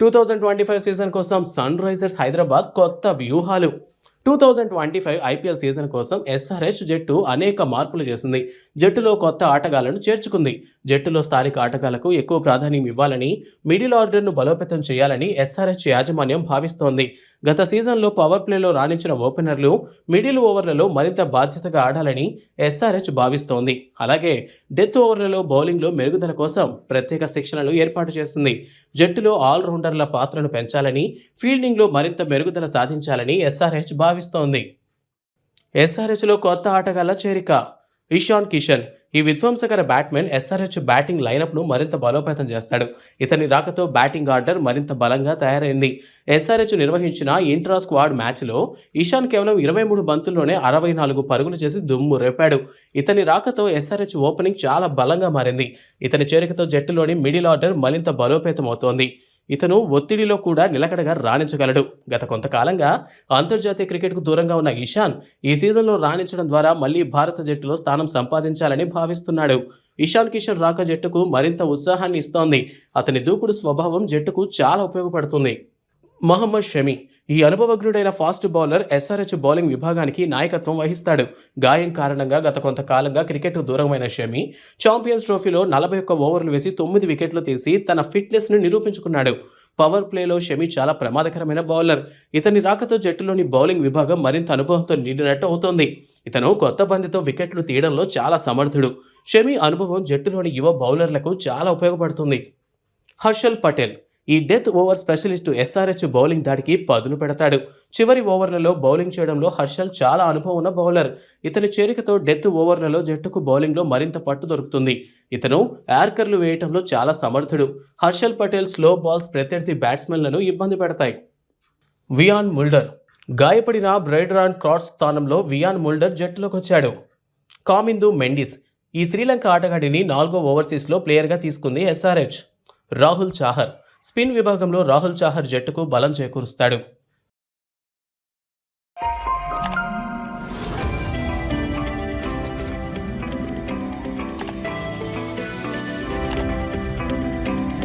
Two thousand twenty five season కోసం sun Risers Hyderabad కొత్త వ్యూహాలు. Two thousand twenty five IPL season కోసం SRH జట్టు అనేక మార్పులు చేసింది. జట్టులో కొత్త ఆటగాళ్ళను చేర్చుకుంది. జట్టులో స్థానిక ఆటగాళ్ళకు ఎక్కువ ప్రాధాన్యం ఇవ్వాలని మిడిల్ ఆర్డర్ను బలోపేతం చేయాలని ఎస్ఆర్హెచ్ యాజమాన్యం భావిస్తోంది. గత సీజన్లో పవర్ ప్లేలో రాణించిన ఓపెనర్లు మిడిల్ ఓవర్లలో మరింత బాధ్యతగా ఆడాలని ఎస్ఆర్హెచ్ భావిస్తోంది. అలాగే డెత్ ఓవర్లలో బౌలింగ్లో మెరుగుదల కోసం ప్రత్యేక శిక్షణలు ఏర్పాటు చేసింది. జట్టులో ఆల్రౌండర్ల పాత్రను పెంచాలని ఫీల్డింగ్లో మరింత మెరుగుదల సాధించాలని ఎస్ఆర్హెచ్ భావిస్తోంది. ఎస్ఆర్హెచ్లో కొత్త ఆటగాళ్ళ చేరిక ఇషాన్ కిషన్. ఈ విధ్వంసకర బ్యాట్మెన్ ఎస్ఆర్హెచ్ బ్యాటింగ్ లైనప్ను మరింత బలోపేతం చేస్తాడు. ఇతని రాకతో బ్యాటింగ్ ఆర్డర్ మరింత బలంగా తయారైంది. ఎస్ఆర్హెచ్ నిర్వహించిన ఇంట్రా స్క్వాడ్ మ్యాచ్లో ఇషాన్ కేవలం ఇరవై మూడు బంతుల్లోనే అరవై నాలుగు పరుగులు చేసి దుమ్ము రేపాడు. ఇతని రాకతో ఎస్ఆర్హెచ్ ఓపెనింగ్ చాలా బలంగా మారింది. ఇతని చేరికతో జట్టులోని మిడిల్ ఆర్డర్ మరింత బలోపేతం అవుతోంది ఇతను ఒత్తిడిలో కూడా నిలకడగా రాణించగలడు. గత కొంతకాలంగా అంతర్జాతీయ క్రికెట్కు దూరంగా ఉన్న ఇషాన్ ఈ సీజన్లో రాణించడం ద్వారా మళ్ళీ భారత జట్టులో స్థానం సంపాదించాలని భావిస్తున్నాడు. ఇషాన్ కిషన్ రాక జట్టుకు మరింత ఉత్సాహాన్ని ఇస్తోంది. అతని దూకుడు స్వభావం జట్టుకు చాలా ఉపయోగపడుతుంది. మహమ్మద్ షమి. ఈ అనుభవజ్ఞుడైన ఫాస్ట్ బౌలర్ ఎస్ఆర్హెచ్ బౌలింగ్ విభాగానికి నాయకత్వం వహిస్తాడు. గాయం కారణంగా గత కొంతకాలంగా క్రికెట్కు దూరమైన షమి ఛాంపియన్స్ ట్రోఫీలో నలభై ఒక్క ఓవర్లు వేసి తొమ్మిది వికెట్లు తీసి తన ఫిట్నెస్ను నిరూపించుకున్నాడు. పవర్ ప్లేలో షమి చాలా ప్రమాదకరమైన బౌలర్. ఇతని రాకతో జట్టులోని బౌలింగ్ విభాగం మరింత అనుభవంతో నిండినట్టు అవుతోంది. ఇతను కొత్త బంతితో వికెట్లు తీయడంలో చాలా సమర్థుడు. షమి అనుభవం జట్టులోని యువ బౌలర్లకు చాలా ఉపయోగపడుతుంది. హర్షల్ పటేల్ ఈ death over specialist SRH bowling దాడికి పదును పెడతాడు. చివరి ఓవర్లలో బౌలింగ్ చేయడంలో హర్షల్ చాలా అనుభవం ఉన్న బౌలర్. ఇతని చేరికతో డెత్ ఓవర్లలో జట్టుకు బౌలింగ్లో మరింత పట్టు దొరుకుతుంది. ఇతను యార్కర్లు వేయటంలో చాలా సమర్థుడు. హర్షల్ పటేల్ స్లో బాల్స్ ప్రత్యర్థి బ్యాట్స్మెన్లను ఇబ్బంది పెడతాయి. Wiaan Mulder. గాయపడిన బ్రైడ్రాన్ క్రాస్ స్థానంలో వియాన్ ముల్డర్ జట్టులోకి వచ్చాడు కామిందు మెండిస్. ఈ శ్రీలంక ఆటగాడిని నాలుగో ఓవర్సీస్లో ప్లేయర్గా తీసుకుంది ఎస్ఆర్హెచ్. రాహుల్ చాహర్. స్పిన్ విభాగంలో రాహుల్ చాహర్ జట్టుకు బలం చేకూరుస్తాడు.